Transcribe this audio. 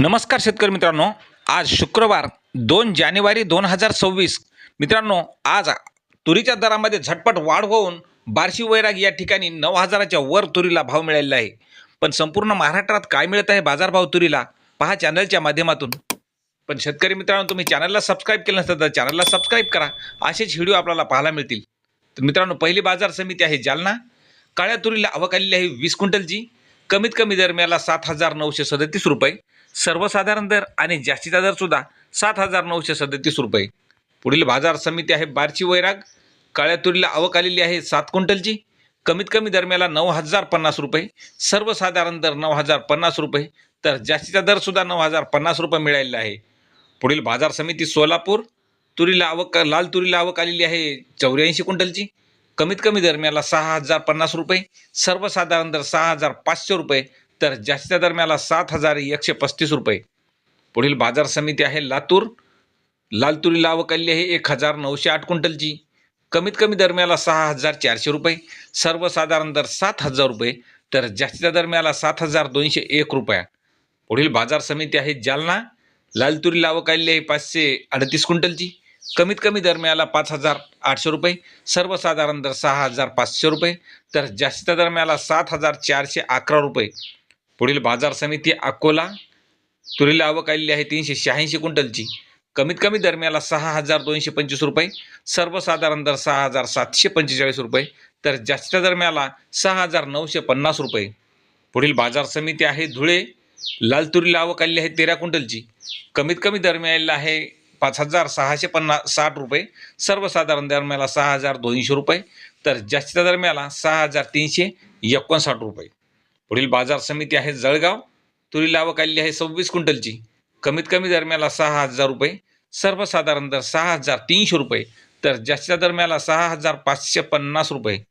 नमस्कार शेतकरी मित्रांनो. आज शुक्रवार दोन जानेवारी दोन हजार सव्वीस. मित्रांनो आज तुरीच्या दरामध्ये झटपट वाढ होऊन बार्शी वैराग या ठिकाणी नऊ हजाराच्या वर तुरीला भाव मिळालेला आहे. पण संपूर्ण महाराष्ट्रात काय मिळत आहे बाजारभाव तुरीला? पहा चॅनलच्या माध्यमातून. पण शेतकरी मित्रांनो तुम्ही चॅनलला सबस्क्राईब केलं नसतं तर चॅनलला सबस्क्राईब करा. असेच व्हिडिओ आपल्याला पाहायला मिळतील. तर मित्रांनो पहिली बाजार समिती आहे जालना. काळ्या तुरीला आवक आलेली आहे वीस क्विंटलची. कमीत कमी दरम्याला सात हजार नऊशे सदतीस रुपये. सर्वसाधारण दर आणि जास्तीचा दरसुद्धा सात हजार नऊशे सदतीस रुपये. पुढील बाजार समिती आहे बारची वैराग. काळ्या तुरीला आवक आलेली आहे सात क्विंटलची. कमीत कमी दरम्याला नऊ हजार पन्नास रुपये. सर्वसाधारण दर नऊ हजार पन्नास रुपये. तर जास्तीचा दरसुद्धा नऊ हजार पन्नास रुपये मिळालेला आहे. पुढील बाजार समिती सोलापूर. तुरीला आवक लाल तुरीला आवक आलेली आहे चौऱ्याऐंशी क्विंटलची. कमीत कमी दरम्याला सहा हजार पन्नास रुपये. सर्वसाधारण दर सहा हजार पाचशे रुपये. तर जास्तीच्या दरम्याला सात हजार एकशे पस्तीस रुपये. पुढील बाजार समिती आहे लातूर. लालतुरी तुरीला आहे एक हजार नऊशे आठ क्विंटलची. कमीत कमी दरम्याला सहा हजार चारशे रुपये. सर्वसाधारण दर सात हजार रुपये. तर जास्तीच्या दरम्याला सात हजार दोनशे एक रुपया. पुढील बाजार समिती आहे जालना. लालतुरी लावकाल्य आहे पाचशे अडतीस क्विंटलची. कमीत कमी दरम्याला पाच हजार आठशे रुपये. सर्वसाधारण दर सहा हजार पाचशे रुपये. तर जास्तीच्या दरम्याला सात हजार चारशे अकरा रुपये. पुढील बाजार समिती अकोला तुरीला आवक आलेली आहे तीनशे शहाऐंशी क्विंटलची. कमीत कमी दरम्याला सहा हजार दोनशे पंचवीस रुपये सर्वसाधारण दर सहा हजार सातशे पंचेचाळीस रुपये तर जास्तच्या दरम्याला सहा हजार नऊशे पन्नास रुपये. पुढील बाजार समिती आहे धुळे लाल तुरीला आवक आलेली आहे तेरा क्विंटलची. कमीत कमी दरम्याला आहे पाच हजार सहाशे पन्नास साठ रुपये सर्वसाधारण दरम्याला सहा हजार दोनशे रुपये तर जास्तीच्या दरम्याला सहा हजार तीनशे एकोणसाठ रुपये. पुढील बाजार समिती आहे जळगाव. तुरी लावक आलेली आहे सव्वीस क्विंटलची. कमीत कमी दरम्याला सहा हजार रुपये. सर्वसाधारण दर सहा हजार तीनशे रुपये. तर जास्त दरम्याला सहा हजार पाचशे पन्नास रुपये.